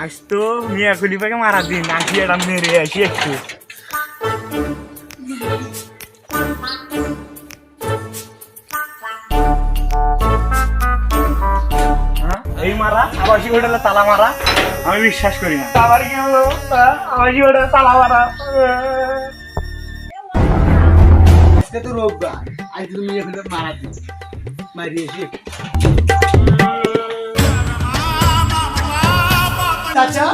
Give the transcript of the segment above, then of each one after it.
আজ তো মিয়া খলিফাকে মারা দিন আসি এটা মেরে আসি একটু। হ্যাঁ? এই মারা আবাসিক হোটেলে তালা মারা, আমি বিশ্বাস করি না। আবার কি হলো? হ্যাঁ? আবাসিক হোটেলে তালা মারা। আজকে তো রোববার আজ তুমি এখানে মারা দিস মারিয়েছি চাচা?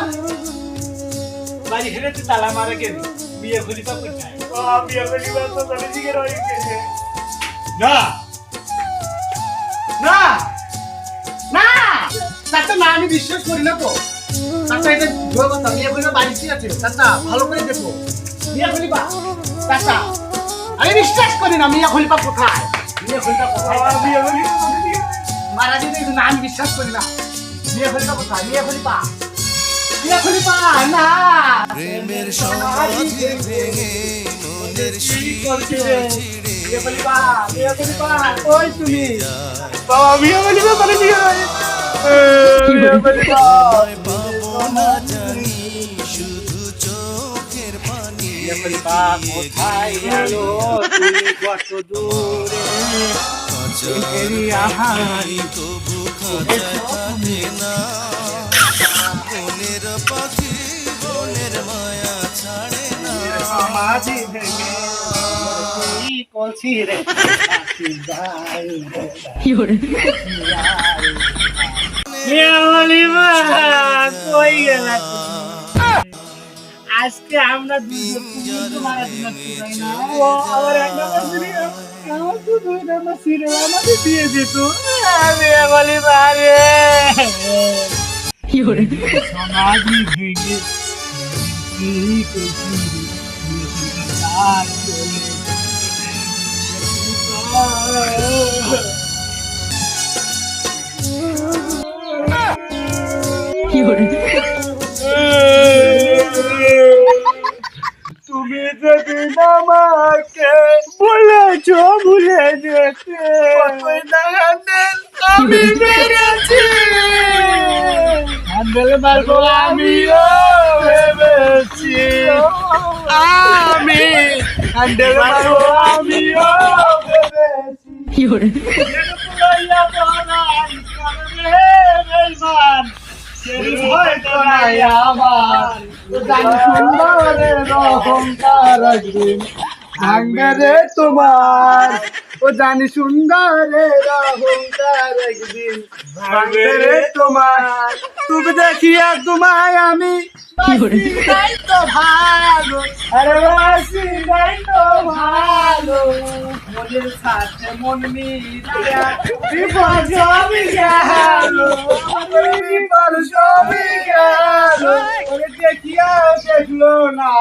বাড়ি ফিরে তুই তালা মারা কেন বিয়ে খলিফা কোথায়? খলিফা তো তাহলে দিকে রয়ে গেছে। না। না। না। চাচা না আমি বিশ্বাস করি না তো। চাচা এটা ভুয়া কথা। বিয়ে খলিফা বাড়িতে আছে? চাচা ভালো করে দেখো। বিয়ে খলিফা চাচা আমি বিশ্বাস করি না মিয়া খলিফা কোথায়। মিয়া খলিফা কোথায়? বিয়ে খলিফা? মারা দিতে না আমি বিশ্বাস করি না। মিয়া খলিফা কোথায়? মিয়া খলিফা মিয়া প্রেমের সমাধি ভেঙে মনের শুধু চোখের পানি কোথায় গেল কত দূরে খাঁচাই তবু খাঁচায় না বনের সমাধি ভেঙে কি করছি রে? কই গেলা আজকে আমরা দুজন না? ও আমার তো সিরিয়াল আমাকে দিয়ে দিত আহ, মিয়া খলিফা রে। সমাধি ভেঙে কি করছি আমি মেরেছি। হ্যান্ডেল মারবো আমিও ভেবেছি। আমি হ্যান্ডেল মারবো আমিও ভেবেছি। করাই আমার একদিন ভাঙবে রে তোমার। ও জানি সুন্দর অহংকার একদিন। ভাঙবে রে তোমার। তুমি দেখিয়া তোমায় আমি। ভালো। আরে ভালো। মনের সাথে মন মিলিয়া বিপদ সবই গেল বিপদ সবই গেল ওরে দেখিয়া দেখল না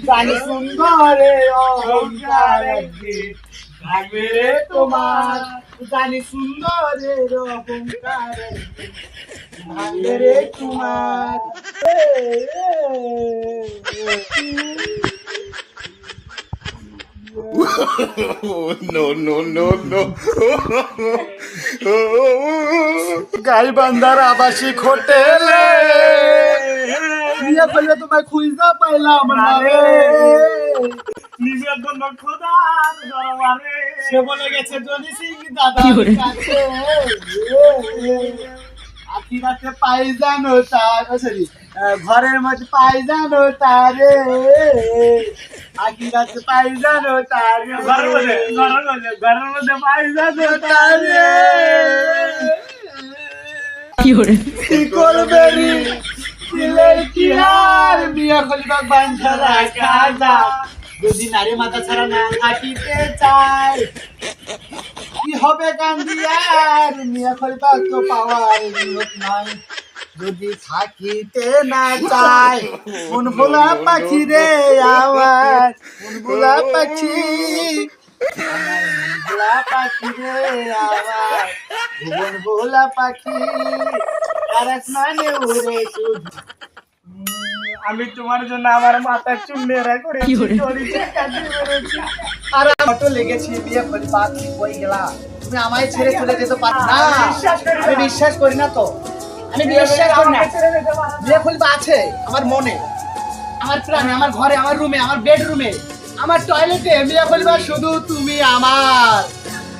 জানি সুন্দরে অহংকার একদিন থাকবে রে তোমার জানি সুন্দরের অহংকার একদিন থাকবে রে তোমার এ, এ, গাইবান্ধার আবাসিক হোটেলে। বিয়ে করলে তোমায় খুঁজতে পাইলাম না রে। নিজের জন্য খোদার দরবারে। সে বলে গেছে জনি সিং দাদা কাছে। আখিরাতে পাই জানো তার সরি ঘরের মধ্যে পাই জানো তারে আখিরাতে পাই জানো তারে ঘরের মধ্যে ঘরের মধ্যে ঘরের মধ্যে পাই জানো তারে কি করবে রে? দিলে কি আর বিয়া খলিফা বান্ধা রাখা যা যদি নারী মাথা ছাড়া না থাকিতে চায়। কি হবে কান্দিয়ার মিয়া খলিফা তো পাওয়ার নিয়ত নাই। যদি থাকিতে না চায় কোন ভোলা পাখি রে আমার কোন ভোলা পাখি? আমার ভোলা পাখি রে আমার ভুবন ভোলা পাখি আর আসমানে উড়ে শুধু। আমি তোমার জন্য আমার মাথা চুল নেড়া করেছি অটো লেগেছি বিয়ে করে পাখি কই গেলা। তুমি আমায় ছেড়ে চলে যেতে পারো না আমি বিশ্বাস করি না। তো। আমি বিশ্বাস করি না। বিয়ে আছে আমার মনে। আমার প্রাণে আমার ঘরে আমার রুমে আমার বেডরুমে আমার টয়লেটে মিয়া খলিফা শুধু তুমি আমার।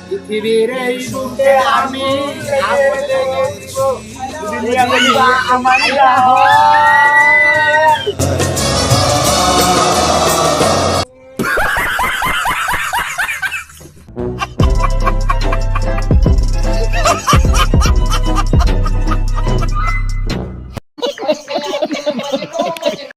পৃথিবীর এই বুকে আমি আমার